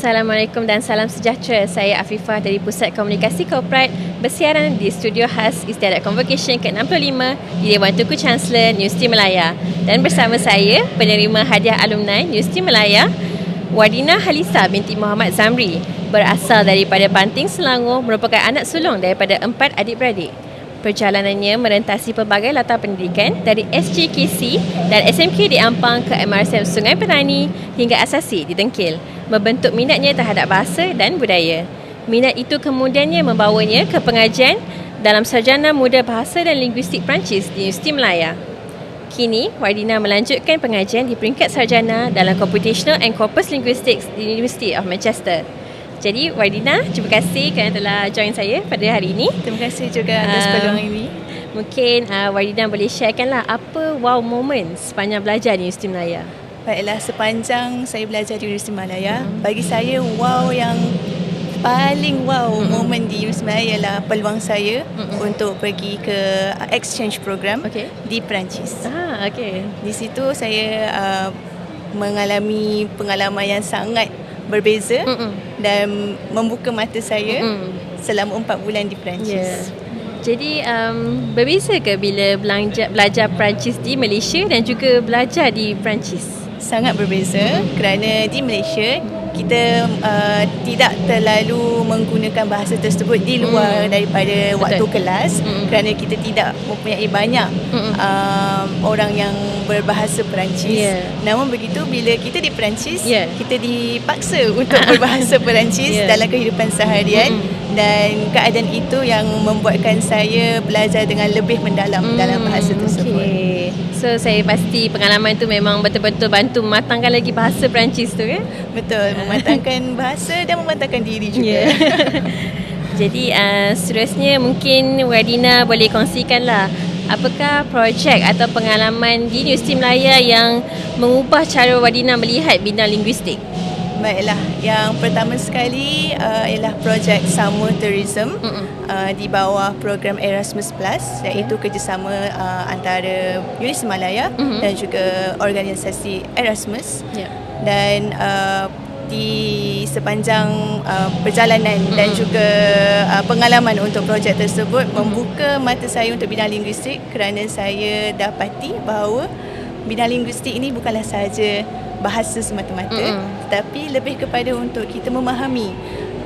Assalamualaikum dan salam sejahtera. Saya Afifah dari Pusat Komunikasi Korporat bersiaran di studio khas Istiadat Convocation ke-65 di Dewan Tunku Chancellor Universiti Melaya. Dan bersama saya, penerima hadiah alumni Universiti Melaya, Wadina Halisa binti Muhammad Zamri berasal daripada Banting Selangor merupakan anak sulung daripada empat adik-beradik. Perjalanannya merentasi pelbagai latar pendidikan dari SGKC dan SMK di Ampang ke MRSM Sungai Penani hingga asasi di Dengkil, membentuk minatnya terhadap bahasa dan budaya. Minat itu kemudiannya membawanya ke pengajian dalam Sarjana Muda Bahasa dan Linguistik Perancis di Universiti Melaya. Kini, Wardina melanjutkan pengajian di peringkat sarjana dalam Computational and Corpus Linguistics di University of Manchester. Jadi Wardina, terima kasih kerana telah join saya pada hari ini. Terima kasih juga atas uh, peluang ini. Mungkin uh, Wardina boleh sharekanlah apa wow moment sepanjang belajar di Universiti Malaya. Baiklah, sepanjang saya belajar di Universiti Malaya, bagi saya wow yang paling wow hmm. moment di Universiti Malaya ialah peluang saya hmm. untuk pergi ke exchange program okay. di Perancis. Ah, okay. Di situ saya uh, mengalami pengalaman yang sangat berbeza Mm-mm. dan membuka mata saya Mm-mm. selama empat bulan di Perancis. Yeah. Jadi um, berbeza ke bila belajar, belajar Perancis di Malaysia dan juga belajar di Perancis? Sangat berbeza kerana di Malaysia kita uh, tidak terlalu menggunakan bahasa tersebut di luar mm. daripada Betul. waktu kelas mm. kerana kita tidak mempunyai banyak mm. uh, orang yang berbahasa Perancis. Yeah. Namun begitu bila kita di Perancis, yeah. kita dipaksa untuk berbahasa Perancis yeah. dalam kehidupan seharian mm. dan keadaan itu yang membuatkan saya belajar dengan lebih mendalam mm. dalam bahasa tersebut. Okay. So saya pasti pengalaman itu memang betul-betul bantu mematangkan lagi bahasa Perancis tu kan? Betul, mematangkan bahasa dan mematangkan diri juga. Yeah. Jadi uh, seterusnya mungkin Wadina boleh kongsikanlah apakah projek atau pengalaman di Universiti Melaya yang mengubah cara Wadina melihat bidang linguistik? Baiklah, yang pertama sekali uh, ialah projek Samoa Tourism uh, di bawah program Erasmus Plus iaitu kerjasama uh, antara Universiti Malaya mm-hmm. dan juga organisasi Erasmus. Yeah. Dan uh, di sepanjang uh, perjalanan mm-hmm. dan juga uh, pengalaman untuk projek tersebut mm-hmm. membuka mata saya untuk bidang linguistik kerana saya dapati bahawa bidang linguistik ini bukanlah sahaja bahasa semata-mata mm-hmm. tetapi lebih kepada untuk kita memahami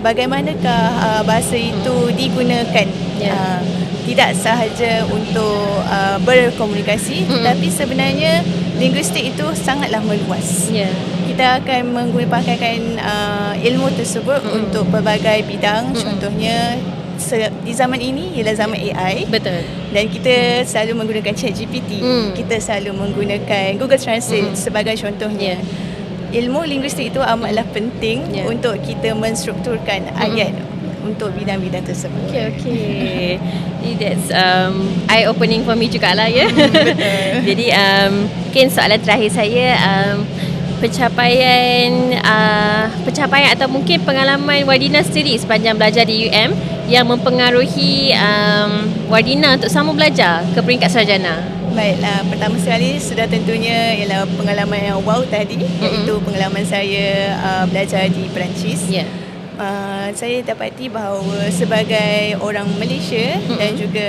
bagaimanakah uh, bahasa itu digunakan yeah. uh, tidak sahaja untuk uh, berkomunikasi mm-hmm. tetapi sebenarnya linguistik itu sangatlah meluas yeah. Kita akan menggunakan uh, ilmu tersebut mm-hmm. untuk pelbagai bidang mm-hmm. contohnya di zaman ini ialah zaman AI. Betul. Dan kita selalu menggunakan ChatGPT. Hmm. Kita selalu menggunakan Google Translate hmm. sebagai contohnya. Yeah. Ilmu linguistik itu amatlah penting yeah. untuk kita menstrukturkan hmm. ayat untuk bidang-bidang tersebut. Okay, okay. That's um, eye opening for me jugalah ya. Hmm, betul. Jadi um, mungkin soalan terakhir saya um, pencapaian uh, pencapaian atau mungkin pengalaman Wadina sendiri sepanjang belajar di UM yang mempengaruhi um, Wardina untuk sama belajar ke peringkat sarjana? Baiklah, pertama sekali sudah tentunya ialah pengalaman yang wow tadi mm-hmm. iaitu pengalaman saya uh, belajar di Perancis. Yeah. Uh, saya dapati bahawa sebagai orang Malaysia mm-hmm. dan juga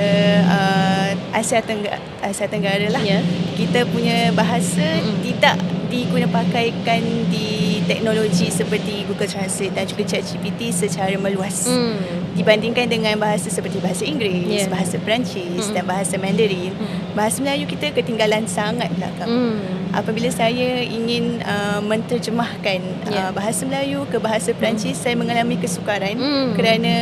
uh, Asia Tenggara, Asia Tenggara lah, yeah. kita punya bahasa mm-hmm. tidak digunakan di teknologi seperti Google Translate dan juga ChatGPT secara meluas. Mm dibandingkan dengan bahasa seperti bahasa Inggeris, yeah. bahasa Perancis mm. dan bahasa Mandarin, mm. bahasa Melayu kita ketinggalan sangat belakang. Mm. Apabila saya ingin uh, menterjemahkan yeah. uh, bahasa Melayu ke bahasa Perancis, mm. saya mengalami kesukaran mm. kerana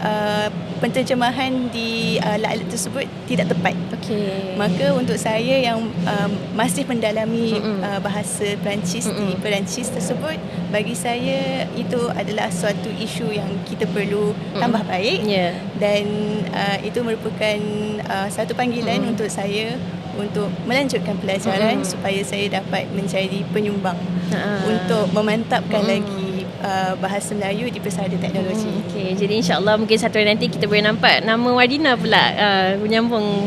uh, penterjemahan di uh, alat tersebut tidak tepat. Okay. Maka untuk saya yang uh, masih mendalami uh, bahasa Perancis Mm-mm. di Perancis tersebut, bagi saya itu adalah suatu isu yang kita perlu tambah tambah baik yeah. dan uh, itu merupakan uh, satu panggilan mm. untuk saya untuk melanjutkan pelajaran mm. supaya saya dapat menjadi penyumbang uh. untuk memantapkan mm. lagi uh, bahasa Melayu di pesada teknologi. Mm. Okay, jadi insyaAllah mungkin satu hari nanti kita boleh nampak nama Wadina pula uh, menyambung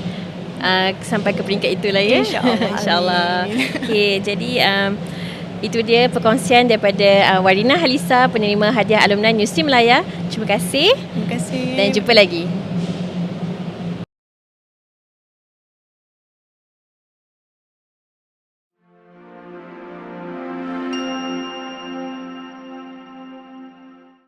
uh, sampai ke peringkat itulah ya. InsyaAllah. InsyaAllah. okay, jadi um, Itu dia perkongsian daripada uh, Warina Halisa penerima hadiah alumni Universiti Melaya. Terima kasih. Terima kasih. Dan jumpa lagi.